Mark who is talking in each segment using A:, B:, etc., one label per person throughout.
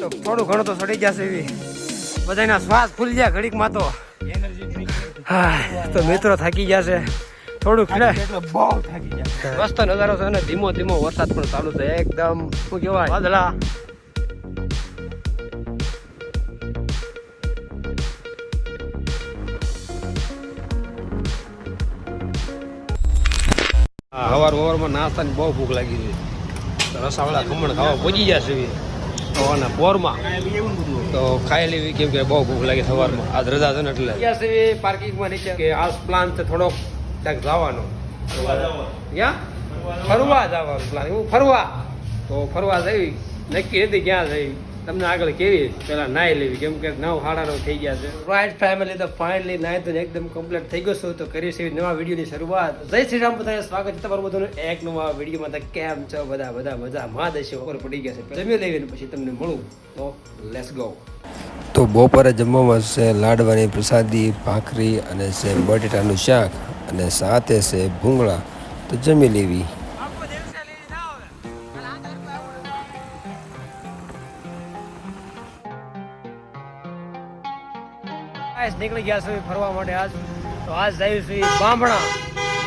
A: તો થોડું ઘણું તો સડી જશે એવી. બધાના શ્વાસ ફૂલી જાય ઘડીકમાં તો. હા તો મિત્રો થાકી જશે થોડું ખેડે મસ્ત નજારો છે ને ધીમો ધીમો વરસાદ પણ ચાલુ છે. એકદમ શું કહેવાય? વાદળા. હા હવાર હવારમાં નાસ્તાની બહુ ભૂખ લાગી છે. રસાવાળા ખમણ ખાવા પહોંચી જશે સવારના પોરમાં. તો ખાઈ લેવી, કેમ કે બહુ ભૂખ લાગી સવારમાં. આજ રજા છે ને એટલે. ગયા છે પાર્કિંગમાં નીચે કે આ પ્લાન છે થોડોક ક્યાંક જવાનો. ક્યાં? ફરવા જવાનું પ્લાન એવું ફરવા. તો ફરવા જઈ. નક્કી હતી ક્યાં જઈ. તમને આગળ કેવી પેલા નાઈ લેવી કેમ કે નવ સાડા નવ થઈ ગયા છે? રાઈટ ફેમિલી તો ફાઇનલી નાઈ તો એકદમ કમ્પ્લીટ થઈ ગયો છું. તો કરી છે નવા વિડીયોની શરૂઆત. જય શ્રી રામ બધાને સ્વાગત છે તમારું બધાનું એક નવા વિડીયોમાં તો કેમ છો બધા? બધા મજા માં દેશો ઉપર પડી ગયા છે. જમી લેવી ને પછી તમને મળું. તો લેટ્સ ગો
B: તો બપોરે જમવામાં છે લાડવાની પ્રસાદી ભાખરી અને છે બટેટાનું શાક અને સાથે છે ભૂંગળા. તો જમી લેવી.
A: ગાઈસ નીકળી ગયા છું ફરવા માટે આજ. તો આજ જઈએ છું બામણા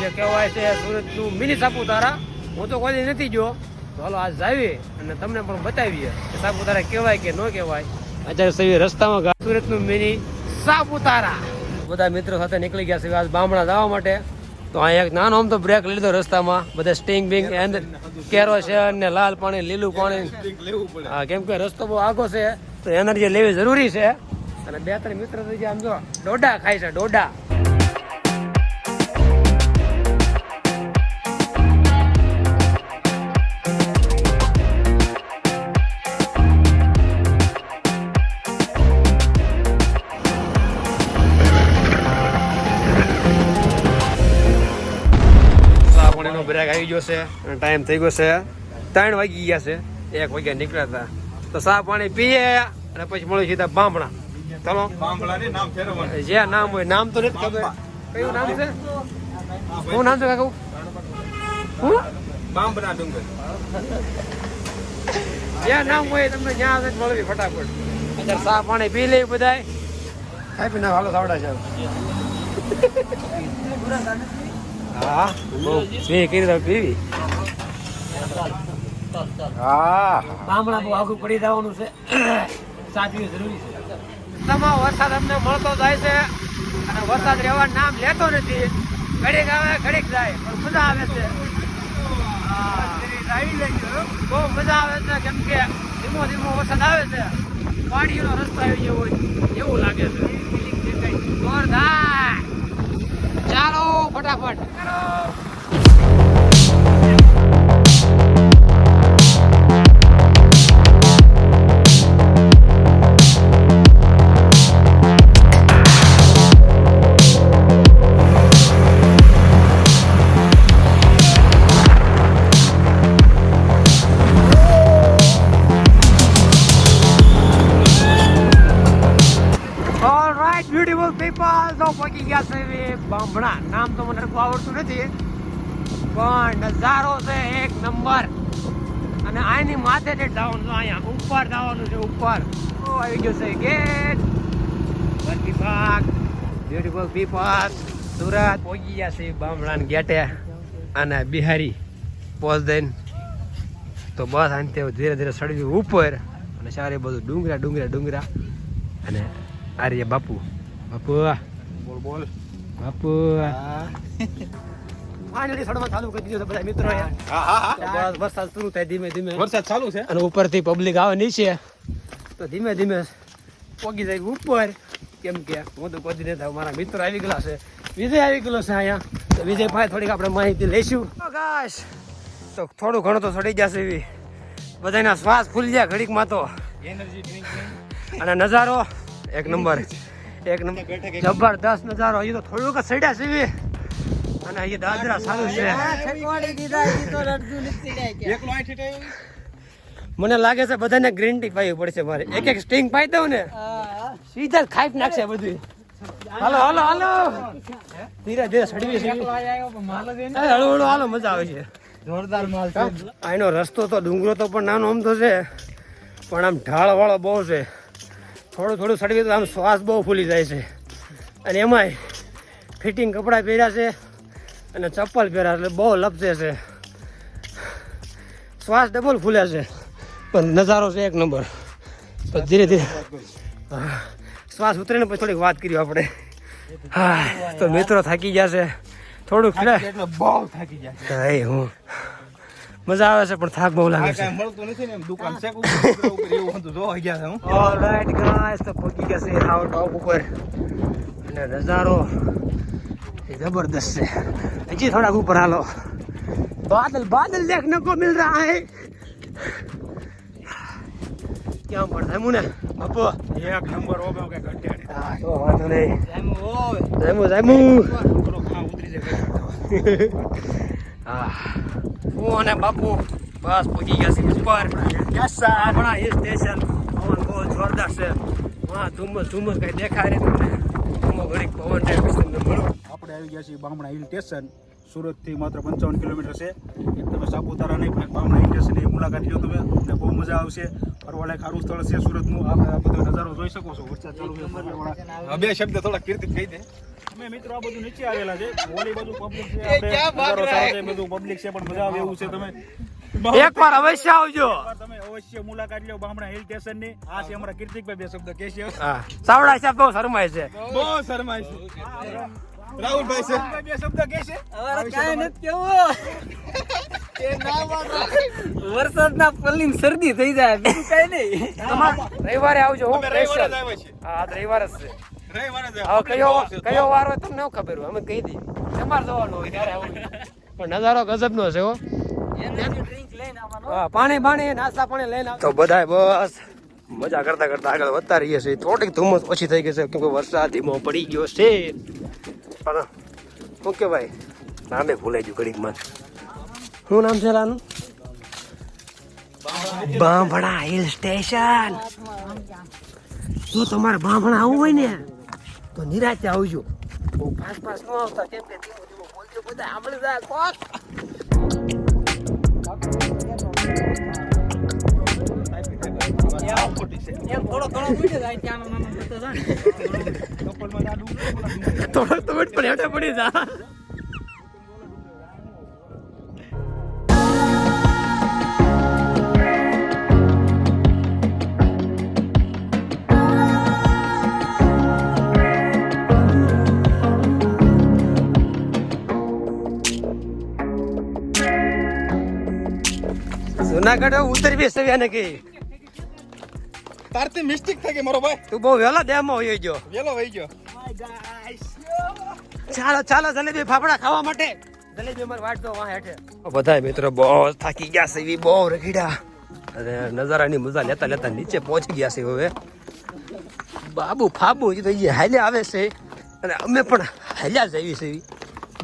A: જે કહેવાય છે સુરતનું મિની સાપુતારા. હું તો કોઈ નથી ગયો. તો હાલો આજ જાવી અને તમને પણ બતાવીએ કે સાપુતારા કહેવાય કે ન કહેવાય. અત્યારે સવી રસ્તામાં સુરતનું મિની સાપુતારા. બધા મિત્રો સાથે નીકળી ગયા છે આજ બામણા જવા માટે. તો અહીંયા એક નાનો આમ તો બ્રેક લીધો રસ્તામાં. બધા સ્ટિંગ બિંગ એન્ડ છે ને લાલ પાણી લીલું પાણી. હા કેમ કે રસ્તો બહુ આગો છે. તો એનર્જી લેવી જરૂરી છે. અને બે ત્રણ મિત્ર થઈ ગયા આમ જો ડોડા ખાય છે ડોડા બ્રેક આવી ગયો છે. અને ટાઈમ થઈ ગયો છે ત્રણ વાગી ગયા છે. એક વાગ્યા નીકળ્યા હતા. તો સાફ પાણી પીએ અને પછી મળી સીધા બામણા. ચલો. જે નામ હોય નામ તો નથી ખબર. કયું નામ છે? શું નામ છે કાકુ? શું જ્યાં નામ હોય તમને જ્યાં આવે મળવી ફટાફટ. અત્યારે સા પાણી પી લે બધાય. ખાઈ પીને હાલો સાવડા છે. હા બહુ પી કરી દો પીવી? હા. બામણા બહુ આગળ પડી જવાનું છે. સાચવી જરૂરી છે. તમારો વરસાદ અમને મળતો જાય છે અને વરસાદ રહેવા નામ લેતો નથી. ઘડીક આવે, ઘડીક જાય, પણ મજા આવે છે. બહુ મજા આવે છે, કેમ કે ધીમો ધીમો વરસાદ આવે છે. પાણીનો રસ્તો આવી ગયો હોય, એવું લાગે છે. ચાલો, ફટાફટ. ચાલો હવે બામણા નામ તો મને આવડતું નથી, પણ નજારો છે એક નંબર. અને આની માથે જે ડાઉન અહીંયા ઉપર જવાનું છે, ઉપર. આવી ગયો છે ગેટ વરતી પાક. બ્યુટીફુલ પીપલ સુરત પહોંચી ગયા છે બામણાના ગેટે અને બિહારી પોઝ દઈને. તો બસ આનતે ધીરે ધીરે સડવી ઉપર. અને સારી બધું ડુંગરા ડુંગરા ડુંગરા. અને આર્ય બાપુ. બાપુ બોલ બોલ. બાપુ. ફાઇનલી સડવા ચાલુ કરી દીધો બધા મિત્રો બસ વરસાદ શરૂ થાય ધીમે ધીમે.
C: વરસાદ ચાલુ છે?
A: અને ઉપરથી પબ્લિક આવે નીચે. તો ધીમે ધીમે પોગી જાય ઉપર. કેમ કે હું તો કોઈ નથી મારા મિત્રો આવી ગયેલા છે. વિજય આવી ગયેલો છે અહીંયા. તો વિજય ભાઈ થોડીક આપણે માહિતી લઈશું. આકાશ તો થોડું ઘણું તો સડી જશે એવી. બધાના શ્વાસ ફૂલી જાય ઘડીકમાં તો.
C: એનર્જી
A: અને નજારો એક નંબર. એક નંબર. જબરદસ્ત નજારો. હજી તો થોડુંક સડ્યા છે અને અહીં દાદરા સારું છે? મને લાગે છે બધાને ગ્રીન ટી પાવી પડશે મારે. એક એક સ્ટિંગ પાઈ દઉં ને. સીધા ખાઈ નાખશે બધું હાલો હાલો હાલો. ધીરે ધીરે સડવી છે. હળુ હળુ હાલો મજા આવે છે.
C: જોરદાર માલ છે.
A: આનો રસ્તો તો ડુંગરો તો પણ નાનો આમ તો છે. પણ આમ ઢાળવાળો બહુ છે. થોડું થોડું સડવી તો આમ શ્વાસ બહુ ફૂલી જાય છે. અને એમાંય ફિટિંગ કપડાં પહેર્યા છે અને ચપ્પલ પહેર્યા એટલે બહુ લપસે છે. શ્વાસ ડબલ ફૂલે છે પણ નજારો છે એક નંબર. તો ધીરે ધીરે શ્વાસ ઉતરે ને પછી થોડીક વાત કરીએ આપણે. હા તો મિત્રો થાકી ગયા છે. થોડુંક
C: બહુ થાકી
A: ગયા હું. મજા આવે છે પણ થાક બહુ લાગે છે.
C: મળતું નથી ને દુકાન છે એવું હતું જોવા ગયા છે
A: તો પહોંચી ગયા છે હાવ ટોપ ઉપર. અને નજારો એ જબરદસ્ત છે. હજી થોડાક ઉપર હાલો. બાદલ બાદલ દેખ નકો મિલ રહા હે. ક્યાં પડતા મુને બપો.
C: એક નંબર ઓબે કે ઘટ્યા
A: તો વાંધો નહીં. જામુ ઓવે
C: જામુ જામુ ઉતરી જાય.
A: હા અને બાપુ બસ પહોંચી ગયા છે ઉપર આપણા હિલ સ્ટેશન. પવન બહુ જોરદાર છે. હા ધુમ્મસ ધુમ્મસ કઈ દેખાય નહીં તમને. ધુમ્મસ ઘડીક પવન પછી તમને મળો.
C: આપણે આવી ગયા છીએ બામણા હિલ સ્ટેશન. સુરતથી માત્ર પંચાવન કિલોમીટર છે. તમે સાપુતારા નહીં પણ બામણા હિલ સ્ટેશનની મુલાકાત લો તમે. તમને બહુ મજા આવશે. ફરવા લાયક સારું સ્થળ છે સુરતનું. આ બધો નજારો જોઈ શકો છો. વરસાદ ચાલુ છે બે શબ્દ થોડા કીર્તિ કહી દે અમે મિત્રો આ બધું નીચે આવેલા છે. ઓલી બાજુ પબ્લિક છે આપણે નજારો સારો છે? બધું પબ્લિક છે પણ મજા આવે એવું છે. તમે
A: એક વાર અવશ્ય આવજો.
C: તમે અવશ્ય મુલાકાત લ્યો બામણા હિલ સ્ટેશનની. આ છે અમારા કીર્તિકભાઈ બે શબ્દ. કહેશે
A: હા. સાવડા સાહેબ બહુ શરમાય છે.
C: બહુ શરમાય છે. રાહુલભાઈ છે. બે શબ્દ કહેશે
D: વરસાદના પલ્લી શરદી થઈ જાય બીજું કઈ નહીં.
A: રવિવારે આવજો હું
C: રવિવારે. જ
A: હા રવિવાર જ છે.
C: રવિવારે જ
A: કયો કયો વાર હોય તમને ખબર હોય અમે કહી દઈએ. તમારે જવાનું હોય ત્યારે આવવાનું પણ નજારો ગજબનો છે હો.
D: ડ્રિંક લઈને આવવાનો.
A: પાણી પાણી નાસ્તા પાણી લઈને તો બધાય બસ. મજા કરતા કરતા આગળ વધતા રહીએ છીએ. થોડીક ધુમ્મસ ઓછી થઈ ગઈ છે કેમ વરસાદ ધીમો પડી ગયો છે. પણ શું કહેવાય નામે ભૂલાઈ ગયું ઘડીકમાં શું નામ છે રાનું? બાંભણા હિલ સ્ટેશન જો તમારે બાંભણા આવવું હોય ને તો નિરાતે આવજો. બહુ પાસ પાસ ન આવતા કેમ કે ધીમો ધીમો બોલજો બધા. સાંભળી જાય કોક
D: એમ થોડો
A: તો પણ હેઠે પડી જા જુનાગઢ ઉતરવી સવ્યા ને કે
C: તારથી મિસ્ટેક થઈ ગઈ મારો ભાઈ.
A: તું બહુ વહેલા ડેમમાં હોઈ ગયો.
C: વેલો વહી ગયો.
A: ચાલો ચાલો જલેબી ફાફડા ખાવા માટે. જલેબી અમાર વાટ તો વાહ હેઠે. બધા મિત્રો બહુ થાકી ગયા છે એવી બહુ રખીડા. અને નજારાની મજા લેતા લેતા નીચે પહોંચી ગયા છે હવે. બાબુ ફાબુ એ તો એ હાલે આવે છે. અને અમે પણ હાલ્યા જ આવી છે એવી.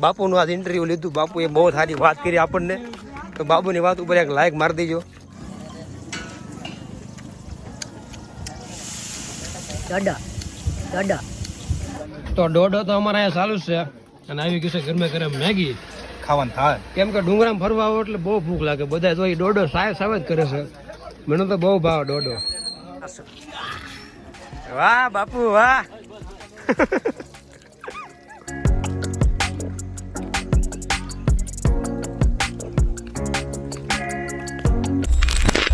A: બાપુનું આજ ઇન્ટરવ્યુ લીધું. બાપુએ બહુ સારી વાત કરી આપણને. તો બાબુની વાત ઉપર એક લાઈક મારી દેજો.
D: દાદા દાદા.
A: તો દોડો તો અમારે અહીંયા ચાલુ જ છે. અને આવી ગયું છે ગરમે ગરમ મેગી.
C: ખાવાનું થાય.
A: કેમ કે ડુંગરામાં ફરવા આવો એટલે બહુ ભૂખ લાગે. બધા તો એ દોડો સાય સાવ જ કરે છે. મને તો બહુ ભાવ દોડો વાહ બાપુ વાહ.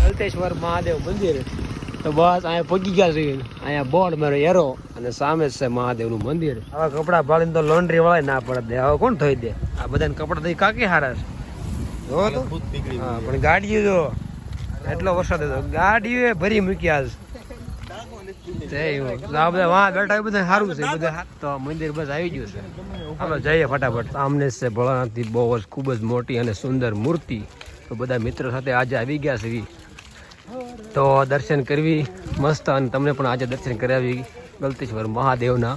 A: અલ્તેશ્વર મહાદેવ મંદિર. તો બસ અહીંયા પહોંચી ગયા છે. અહીંયા બોર્ડ મારો એરો અને સામે જ છે મહાદેવનું મંદિર. આવા કપડા ભાળીને તો લોન્ડ્રી વાળા ના પડે. દે હવે કોણ થઈ દે? આ બધાને કપડા તો કાકી હારા છે. જો તો. હા પણ ગાડીઓ જો. એટલો વરસાદ હતો. ગાડીઓ ભરી મૂક્યા છે. આ બધા વાં બેઠા બધા સારું છે. બધા તો મંદિર બસ આવી ગયું છે. આપણે જઈએ ફટાફટ. સામને છે ભોળાનાથની બહુ જ ખૂબ જ મોટી અને સુંદર મૂર્તિ. તો બધા મિત્રો સાથે આજે આવી ગયા છે. તો દર્શન કરવી મસ્ત અને તમને પણ આજે દર્શન કરાવી ગલતેશ્વર મહાદેવના.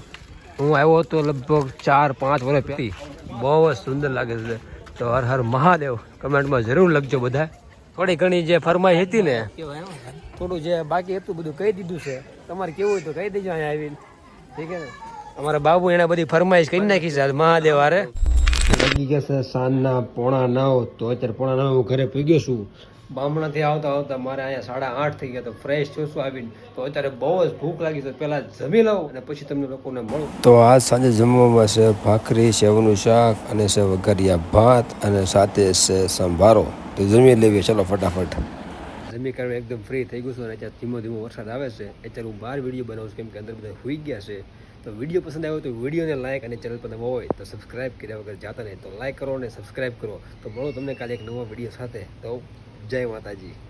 A: હું આવ્યો હતો લગભગ ચાર, પાંચ વર્ષ પહેલી બહુ જ સુંદર લાગે છે. તો હર હર મહાદેવ. કમેન્ટમાં જરૂર લખજો બધા. થોડી ઘણી જે ફરમાઈ હતી ને, થોડું જે બાકી હતું, બધું કહી દીધું છે. તમારે કેવું હોય તો કહી દેજો અહીંયા આવીને. ઠીક છે અમારા બાબુ એને બધી ફરમાઈશ કરી નાખી છે મહાદેવ હારે. લગી ગયા છે સાંજના પોણા નવ. તો અત્યારે પોણા નવ ઘરે ગયો છું. બામણાથી આવતા આવતા મારે અહીંયા સાડા આઠ થઈ ગયા તો ફ્રેશ છું આવીને? તો અત્યારે બહુ જ ભૂખ લાગી તો પહેલાં જમી લઉં અને પછી તમને લોકોને મળું.
B: તો આજ સાંજે જમવામાં છે ભાખરી સેવનું શાક અને છે વઘારિયા ભાત અને સાથે છે સંભારો. તો જમી લેવી ચલો ફટાફટ.
A: જમી કરીને એકદમ ફ્રી થઈ ગયું છું અને અત્યારે ધીમો ધીમો વરસાદ આવે છે. અત્યારે હું બહાર વીડિયો બનાવું છું કેમ કે અંદર બધા હોઈ ગયા છે. તો વીડિયો પસંદ આવ્યો તો વિડીયોને લાઈક અને ચેનલ પર નવો હોય તો સબસ્ક્રાઇબ કર્યા વગર જાતા નહીં તો લાઈક કરો અને સબસ્ક્રાઇબ કરો. તો મળો તમને કાલે એક નવા વીડિયો સાથે. તો જય માતાજી.